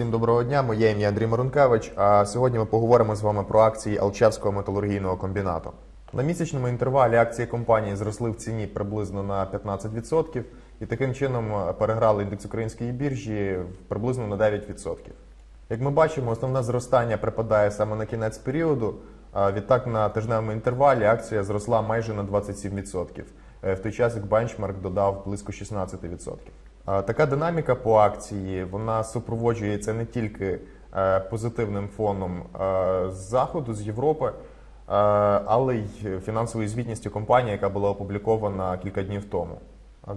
Всім доброго дня, моє ім'я Андрій Марункевич. А сьогодні ми поговоримо з вами про акції Алчевського металургійного комбінату. На місячному інтервалі акції компанії зросли в ціні приблизно на 15% і таким чином е, переграли індекс української біржі приблизно на 9%. Як ми бачимо, основне зростання припадає саме на кінець періоду. А відтак на тижневому інтервалі акція зросла майже на 27%, е, в той час як бенчмарк додав близько 16%. Така динаміка по акції вона супроводжується не тільки е, позитивним фоном е, з заходу, з Європи, е, але й фінансовою звітністю компанії, яка була опублікована кілька днів тому.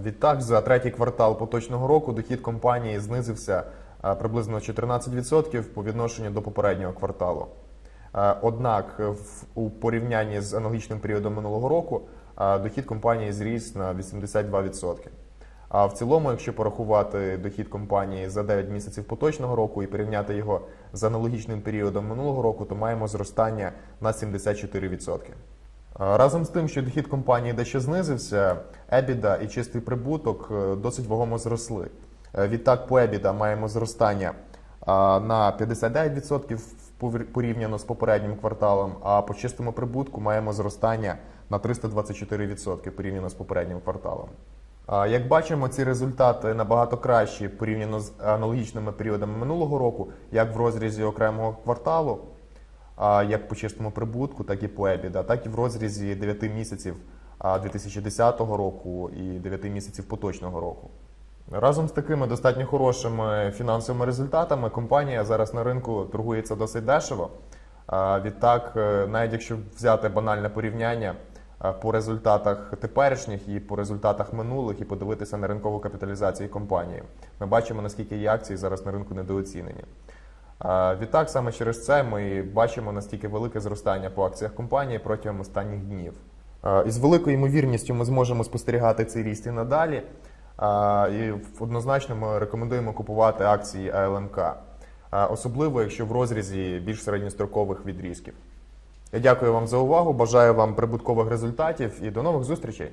Відтак, за третій квартал поточного року дохід компанії знизився приблизно 14% по відношенню до попереднього кварталу. Однак у порівнянні з аналогічним періодом минулого року дохід компанії зріс на 82%. А в цілому, якщо порахувати дохід компанії за 9 місяців поточного року і порівняти його з аналогічним періодом минулого року, то маємо зростання на 74%. Разом з тим, що дохід компанії дещо знизився, EBITDA і чистий прибуток е, досить вагомо зросли. Е, Відтак, по EBITDA маємо зростання на 59% порівняно з попереднім кварталом, а по чистому прибутку маємо зростання на 324% порівняно з попереднім кварталом. Як бачимо, ці результати набагато кращі порівняно з аналогічними періодами минулого року, як в розрізі окремого кварталу, як по чистому прибутку, так і по EBITDA, так і в розрізі 9 місяців 2010 року і 9 місяців поточного року. Разом з такими достатньо хорошими фінансовими результатами компанія зараз на ринку торгується досить дешево. Відтак, е, навіть якщо взяти банальне порівняння по результатах теперішніх і по результатах минулих, і подивитися на ринкову капіталізацію компанії, ми бачимо, наскільки її акції зараз на ринку недооцінені. Відтак, саме через це ми бачимо настільки велике зростання по акціях компанії протягом останніх днів. А, І з великою ймовірністю ми зможемо спостерігати цей ріст і надалі. І однозначно ми рекомендуємо купувати акції АЛМК, особливо якщо в розрізі більш середньострокових відрізків. Я дякую вам за увагу, бажаю вам прибуткових результатів і до нових зустрічей.